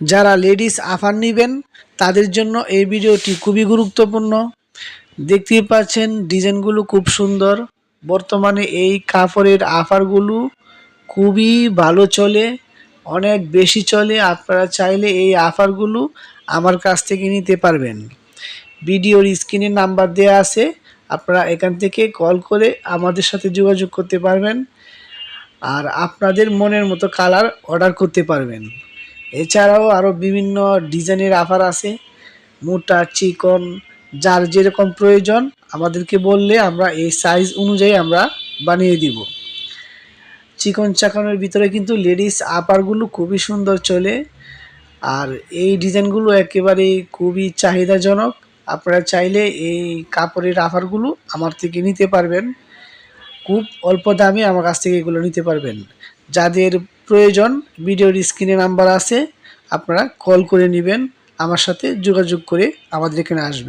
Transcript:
যারা লেডিস আফার নেবেন, তাদের জন্য এই ভিডিওটি খুবই গুরুত্বপূর্ণ। দেখতেই পাচ্ছেন, ডিজাইনগুলো খুব সুন্দর। বর্তমানে এই কাপড়ের আফারগুলো খুবই ভালো চলে, অনেক বেশি চলে। আপনারা চাইলে এই আফারগুলো আমার কাছ থেকে নিতে পারবেন। ভিডিওর স্ক্রিনে নাম্বার দেওয়া আছে, আপনারা এখান থেকে কল করে আমাদের সাথে যোগাযোগ করতে পারবেন। আর আপনাদের মনের মতো কালার অর্ডার করতে পারবেন। এছাড়াও আরও বিভিন্ন ডিজাইনের অফার আছে। মোটা, চিকন, যার যেরকম প্রয়োজন, আমাদেরকে বললে আমরা এই সাইজ অনুযায়ী আমরা বানিয়ে দিব। চিকন, চাকানোর ভিতরে কিন্তু লেডিস আপারগুলো খুবই সুন্দর চলে। আর এই ডিজাইনগুলো একেবারে খুবই চাহিদাজনক। আপনারা চাইলে এই কাপড়ের আফারগুলো আমার থেকে নিতে পারবেন। খুব অল্প দামে আমার কাছ থেকে এগুলো নিতে পারবেন। যাদের প্রয়োজন, ভিডিওর স্ক্রিনে নাম্বার আছে, আপনারা কল করে নেবেন, আমার সাথে যোগাযোগ করে আমাদের এখানে আসবেন।